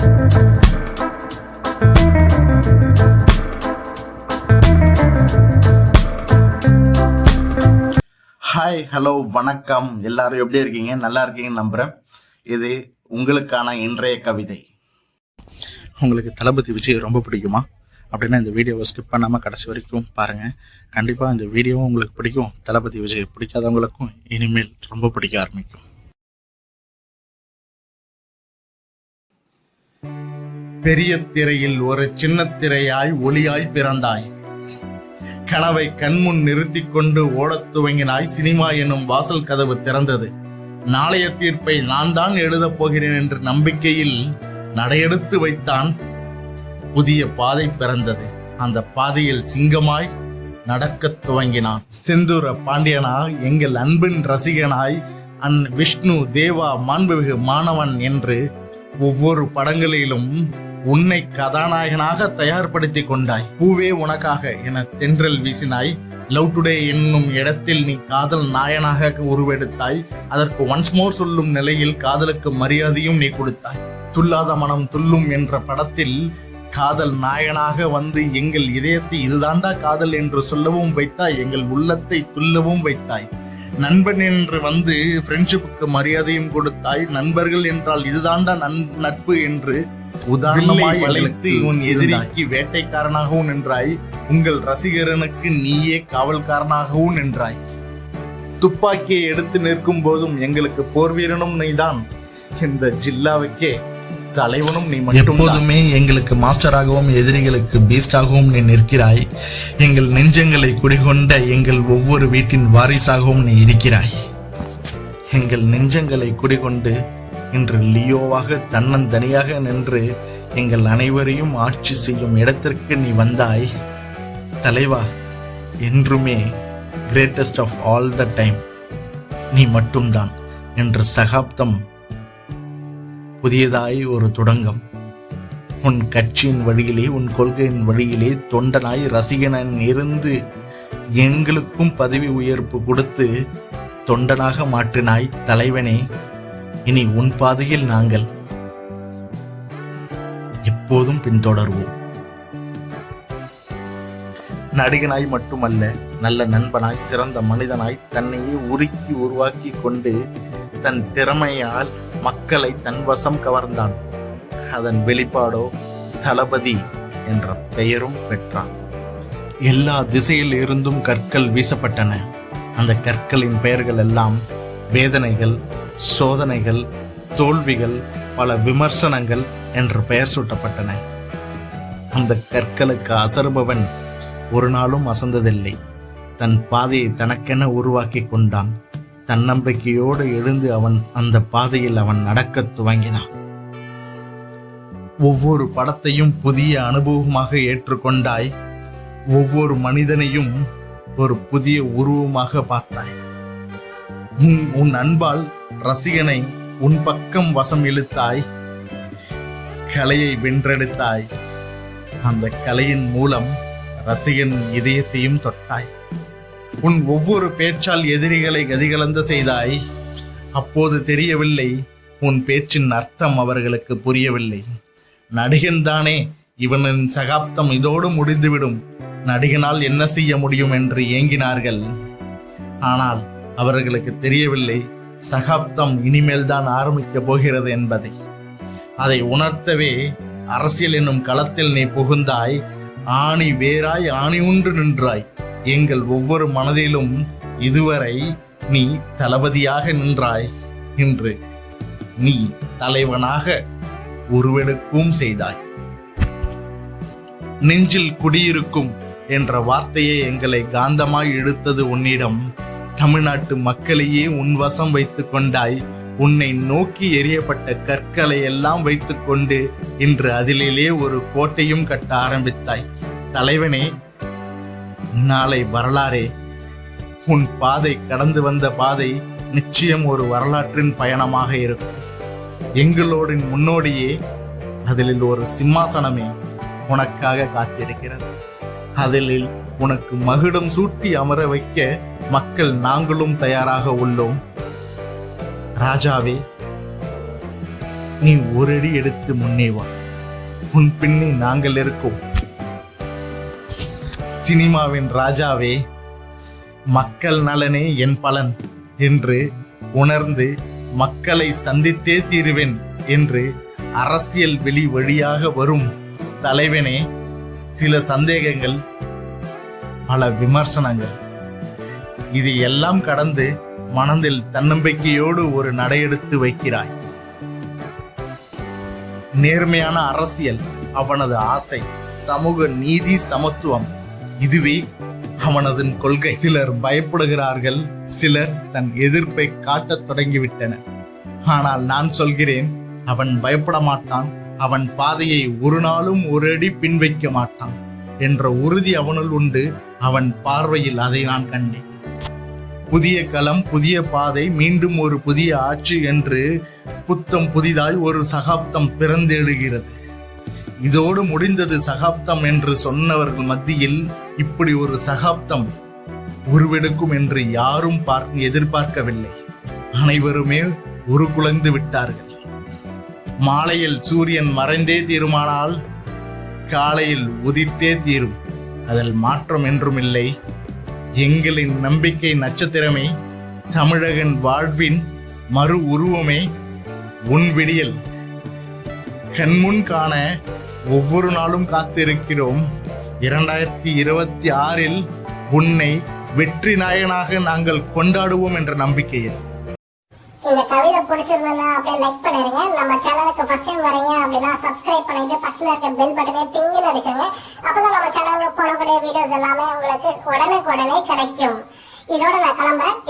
Hi hello வணக்கம். எல்லாரும் எப்படி இருக்கீங்க? நல்லா இருக்கீங்கன்னு நம்புறேன். இது உங்களுக்கான இன்றைய கவிதை. உங்களுக்கு தளபதி விஜய் ரொம்ப பிடிக்குமா? அப்படின்னா இந்த வீடியோவை ஸ்கிப் பண்ணாமல் கடைசி வரைக்கும் பாருங்கள் கண்டிப்பாக இந்த வீடியோவும் உங்களுக்கு பிடிக்கும். தளபதி விஜய் பிடிக்காதவங்களுக்கும் இனிமேல் ரொம்ப பிடிக்க ஆரம்பிக்கும். பெரிய திரையில் ஒரு சின்ன திரையாய் ஒளியாய் பிறந்தாய். கனவை கண்முன் நிறுத்தி கொண்டு ஓடத் துவங்கினாய் சினிமா எனும் வாசல் கதவு திறந்தது. நாளைய தீர்ப்பை நான் தான் எழுதப் போகிறேன் என்ற நம்பிக்கையில் நடையெடுத்து வைத்தான் புதிய பாதை பிறந்தது. அந்த பாதையில் சிங்கமாய் நடக்கத் துவங்கினான். செந்தூர பாண்டியனாய் எங்கள் அன்பின் ரசிகனாய் அன் விஷ்ணு தேவா மாண்புமிகு மாணவன் என்று ஒவ்வொரு படங்களிலும் உன்னை கதாநாயகனாக தயார்படுத்திக் கொண்டாய். பூவே உனக்காக என தென்றல் வீசினாய். லவ் டுடே என்னும் இடத்தில் நீ காதல் நாயனாக உருவெடுத்தாய். அதற்கு ஒன்ஸ் மோர் சொல்லும் நிலையில் காதலுக்கு மரியாதையும் நீ கொடுத்தாய். துல்லாத மனம் துல்லும் என்ற படத்தில் காதல் நாயனாக வந்து எங்கள் இதயத்தை இதுதாண்டா காதல் என்று சொல்லவும் வைத்தாய். எங்கள் உள்ளத்தை துல்லவும் வைத்தாய். நண்பன் என்று வந்து ஃப்ரெண்ட்ஷிப்புக்கு மரியாதையும் கொடுத்தாய். நண்பர்கள் என்றால் இதுதாண்டா நன் நட்பு என்று உதாரணமாய் வளைத்து உன் எதிரிக்கு வேட்டைக்காரனாகவும் நின்றாய். உங்கள் ரசிகரனுக்கு நீயே காவல்காரனாகவும் நின்றாய். துப்பாக்கியை எடுத்து நிற்கும் போதும் எங்களுக்கு போர் வீரனும் நீதான். இந்த ஜில்லாவுக்கே தலைவனும் நீ எப்போதுமே எங்களுக்கு மாஸ்டராகவும் எதிரிகளுக்கு பீஸ்டாகவும் நீ நிற்கிறாய். எங்கள் நெஞ்சங்களை குடிகொண்ட எங்கள் ஒவ்வொரு வீட்டின் வாரிசாகவும் நீ இருக்கிறாய். எங்கள் நெஞ்சங்களை குடிகொண்டு இன்று லியோவாக தன்னந்தனியாக நின்று எங்கள் அனைவரையும் ஆட்சி செய்யும் இடத்திற்கு நீ வந்தாய். தலைவா என்றுமே greatest of all the time நீ மட்டும்தான் என்ற சகாப்தம் புதியதாய் ஒரு தொடங்கம். உன் கட்சியின் வழியிலே உன் கொள்கையின் வழியிலே தொண்டனாய் ரசிகனன் இருந்து எங்களுக்கும் பதவி உயர்ப்பு கொடுத்து தொண்டனாக மாற்றினாய் தலைவனே. இனி உன் பாதையில் நாங்கள் எப்போதும் பின்தொடர்வோம். நடிகனாய் மட்டுமல்ல நல்ல நண்பனாய் சிறந்த மனிதனாய் தன்னையே உருக்கி உருவாக்கி கொண்டு தன் திறமையால் மக்களை தன் வசம் கவர்ந்தான். அதன் வெளிப்பாடோ தளபதி என்ற பெயரும் பெற்றான். எல்லா திசையில் இருந்தும் கற்கள் வீசப்பட்டன. அந்த கற்களின் பெயர்கள் எல்லாம் வேதனைகள் சோதனைகள் தோல்விகள் பல விமர்சனங்கள் என்று பெயர் சூட்டப்பட்டன. அந்த கற்களுக்கு அசருபவன் ஒரு நாளும் அசந்ததில்லை. தன் பாதையை தனக்கென உருவாக்கி கொண்டான். தன்னம்பிக்கையோடு எழுந்து அவன் அந்த பாதையில் அவன் நடக்கத் துவங்கினான். ஒவ்வொரு படத்தையும் புதிய அனுபவமாக ஏற்றுக்கொண்டாய். ஒவ்வொரு மனிதனையும் ஒரு புதிய உருவமாக பார்த்தாய். உன் உன் அன்பால் ரசிகனை உன் பக்கம் வசம் இழுத்தாய். கலையை வென்றெடுத்தாய். அந்த கலையின் மூலம் ரசிகன் இதயத்தையும் தொட்டாய். உன் ஒவ்வொரு பேச்சால் எதிரிகளை கதிகலந்த செய்தாய். அப்போது தெரியவில்லை உன் பேச்சின் அர்த்தம் அவர்களுக்கு புரியவில்லை. நடிகன் தானே இவனின் சகாப்தம் இதோடு முடிந்துவிடும். நடிகனால் என்ன செய்ய முடியும் என்று ஏங்கினார்கள். ஆனால் அவர்களுக்கு தெரியவில்லை சகாப்தம் இனிமேல் தான் ஆரம்பிக்க போகிறது என்பதை. அதை உணர்த்தவே அரசியல் என்னும் களத்தில் நீ புகுந்தாய் ஆணி வேறாய் ஆணி உன்று நின்றாய். எங்கள் ஒவ்வொரு மனதிலும் இதுவரை நீ தளபதியாக நின்றாய் இன்று நீ தலைவனாக உருவெடுக்கும் செய்தாய். நெஞ்சில் குடியிருக்கும் என்ற வார்த்தையே எங்களை காந்தமாய் இழுத்தது உன்னிடம். தமிழ்நாட்டு மக்களையே உன் வசம் வைத்துக் கொண்டாய். உன்னை நோக்கி எரியப்பட்ட கற்களை எல்லாம் வைத்துக்கொண்டு இன்று அதிலே ஒரு கோட்டையும் கட்ட ஆரம்பித்தாய். தலைவனே நாளை வரலாறே. உன் பாதை கடந்து வந்த பாதை நிச்சயம் ஒரு வரலாற்றின் பயணமாக இருக்கும். எங்களோட முன்னோடியே அதில் ஒரு சிம்மாசனமே உனக்காக காத்திருக்கிறது. அதில் உனக்கு மகுடம் சூட்டி அமர வைக்க மக்கள் நாங்களும் தயாராக உள்ளோம். ராஜாவே நீ ஒரு அடி எடுத்து முன்னே வா. உன் பின்னே நாங்கள் இருக்கோம். சினிமாவின் ராஜாவே மக்கள் நலனே என் பலன் என்று உணர்ந்து மக்களை சந்தித்தே தீருவேன் என்று அரசியல் வெளி வழியாக வரும் தலைவனே சில சந்தேகங்கள் பல விமர்சனங்கள். இது எல்லாம் கடந்து மனதில் தன்னம்பிக்கையோடு ஒரு நடையெடுத்து வைக்கிறாய். நேர்மையான அரசியல் அவனது ஆசை சமூக நீதி சமத்துவம் இதுவே அவனது கொள்கை. சிலர் பயப்படுகிறார்கள் சிலர் தன் எதிர்ப்பை காட்டத் தொடங்கிவிட்டனர். ஆனால் நான் சொல்கிறேன் அவன் பயப்பட மாட்டான் அவன் பாதையை ஒரு நாளும் ஒரு அடி பின்வைக்க மாட்டான் என்ற உறுதி அவனுள் உண்டு. அவன் பார்வையில் அதை நான் கண்டேன். புதிய களம் புதிய பாதை மீண்டும் ஒரு புதிய ஆட்சி என்று புத்தம் புதிதாய் ஒரு சகாப்தம் பிறந்தெழுகிறது. இதோடு முடிந்தது சகாப்தம் என்று சொன்னவர்கள் மத்தியில் இப்படி ஒரு சகாப்தம் உருவெடுக்கும் என்று யாரும் பார்க்க எதிர்பார்க்கவில்லை. அனைவருமே உருகுலைந்து விட்டார்கள். மாலையில் சூரியன் மறைந்தே தீருமானால் காலையில் உதித்தே தீரும். அதில் மாற்றம் என்றும் இல்லை. எங்களின் நம்பிக்கை நட்சத்திரமே தமிழகன் வாழ்வின் மறு உருவமே உன் விடியல். கண்முன் காண ஒவ்வொரு நாளும் காத்திருக்கிறோம். இரண்டாயிரத்தி இருபத்தி ஆறில் உன்னை வெற்றி நாயகனாக நாங்கள் கொண்டாடுவோம் என்ற நம்பிக்கையில். இந்த கவிதை பிடிச்சிருந்ததுன்னா அப்படியே லைக் பண்ணிருங்க. நம்ம சேனலுக்கு ஃபர்ஸ்ட் டைம் வரீங்க அப்படின்னா சப்ஸ்கிரைப் பண்ணிட்டு பக்கத்துல இருக்க பெல் பட்டனே டிங்கு அடிச்சுங்க. அப்பதான் நம்ம சேனலுக்கு போடக்கூடிய வீடியோஸ் எல்லாமே உங்களுக்கு உடனுக்குடனே கிடைக்கும். இதோட நான் கிளம்புறேன்.